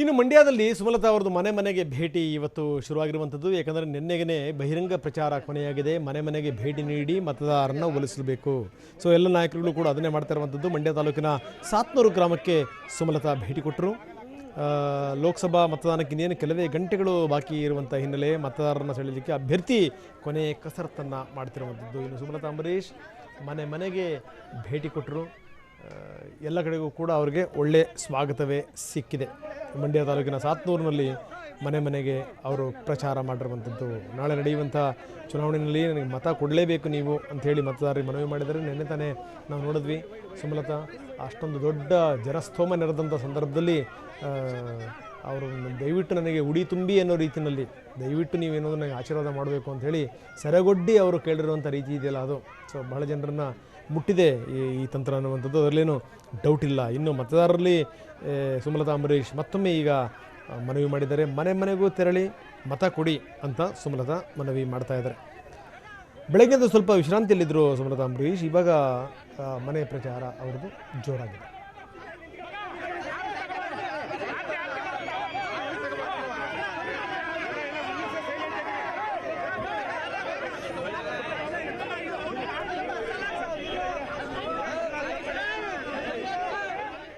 ಇನ್ನು ಮಂಡ್ಯದಲ್ಲಿ ಸುಮಲತಾ ಅವರದು ಮನೆ ಮನೆಗೆ ಭೇಟಿ ಇವತ್ತು ಶುರುವಾಗಿರುವಂಥದ್ದು. ಯಾಕಂದರೆ ನಿನ್ನೆಗೇ ಬಹಿರಂಗ ಪ್ರಚಾರ ಕೊನೆಯಾಗಿದೆ. ಮನೆ ಮನೆಗೆ ಭೇಟಿ ನೀಡಿ ಮತದಾರರನ್ನು ಒಲಿಸಬೇಕು. ಸೊ ಎಲ್ಲ ನಾಯಕರುಗಳು ಕೂಡ ಅದನ್ನೇ ಮಾಡ್ತಾ ಇರುವಂಥದ್ದು. ಮಂಡ್ಯ ತಾಲೂಕಿನ ಸಾತ್ನೂರು ಗ್ರಾಮಕ್ಕೆ ಸುಮಲತಾ ಭೇಟಿ ಕೊಟ್ಟರು. ಲೋಕಸಭಾ ಮತದಾನಕ್ಕೆ ಇನ್ನೇನು ಕೆಲವೇ ಗಂಟೆಗಳು ಬಾಕಿ ಇರುವಂಥ ಹಿನ್ನೆಲೆ ಮತದಾರರನ್ನು ಸೆಳೆಯಲಿಕ್ಕೆ ಅಭ್ಯರ್ಥಿ ಕೊನೆ ಕಸರತ್ತನ್ನು ಮಾಡ್ತಿರುವಂಥದ್ದು. ಇನ್ನು ಸುಮಲತಾ, ಅಂಬರೀಷ್ ಮನೆ ಮನೆಗೆ ಭೇಟಿ ಕೊಟ್ಟರು. ಎಲ್ಲ ಕಡೆಗೂ ಕೂಡ ಅವರಿಗೆ ಒಳ್ಳೆಯ ಸ್ವಾಗತವೇ ಸಿಕ್ಕಿದೆ. ಮಂಡ್ಯ ತಾಲೂಕಿನ ಸಾತ್ನೂರಿನಲ್ಲಿ ಮನೆ ಮನೆಗೆ ಅವರು ಪ್ರಚಾರ ಮಾಡಿರುವಂಥದ್ದು. ನಾಳೆ ನಡೆಯುವಂಥ ಚುನಾವಣೆಯಲ್ಲಿ ನನಗೆ ಮತ ಕೊಡಲೇಬೇಕು ನೀವು ಅಂಥೇಳಿ ಮತದಾರರಿಗೆ ಮನವಿ ಮಾಡಿದರೆ ನಿನ್ನೆ ತಾನೇ ನಾವು ನೋಡಿದ್ವಿ. ಸುಮಲತಾ, ಅಷ್ಟೊಂದು ದೊಡ್ಡ ಜನಸ್ತೋಮ ನೆರೆದಂಥ ಸಂದರ್ಭದಲ್ಲಿ ಅವರು ದಯವಿಟ್ಟು ನನಗೆ ಉಡಿ ತುಂಬಿ ಅನ್ನೋ ರೀತಿಯಲ್ಲಿ, ದಯವಿಟ್ಟು ನೀವೇನೋ ನನಗೆ ಆಶೀರ್ವಾದ ಮಾಡಬೇಕು ಅಂಥೇಳಿ ಸೆರೆಗೊಡ್ಡಿ ಅವರು ಕೇಳಿರುವಂಥ ರೀತಿ ಇದೆಯಲ್ಲ ಅದು. ಸೊ ಬಹಳ ಜನರನ್ನು ಮುಟ್ಟಿದೆ ಈ ಈ ತಂತ್ರ ಅನ್ನುವಂಥದ್ದು. ಅದರಲ್ಲೇನು ಡೌಟ್ ಇಲ್ಲ. ಇನ್ನು ಮತದಾರರಲ್ಲಿ ಸುಮಲತಾ ಅಂಬರೀಷ್ ಮತ್ತೊಮ್ಮೆ ಈಗ ಮನವಿ ಮಾಡಿದ್ದಾರೆ. ಮನೆ ಮನೆಗೂ ತೆರಳಿ ಮತ ಕೊಡಿ ಅಂತ ಸುಮಲತಾ ಮನವಿ ಮಾಡ್ತಾ ಇದ್ದಾರೆ. ಬೆಳಗ್ಗೆಂದು ಸ್ವಲ್ಪ ವಿಶ್ರಾಂತಿಯಲ್ಲಿದ್ದರು ಸುಮಲತಾ ಅಂಬರೀಷ್. ಇವಾಗ ಮನೆ ಪ್ರಚಾರ ಅವ್ರದ್ದು ಜೋರಾಗಿದೆ.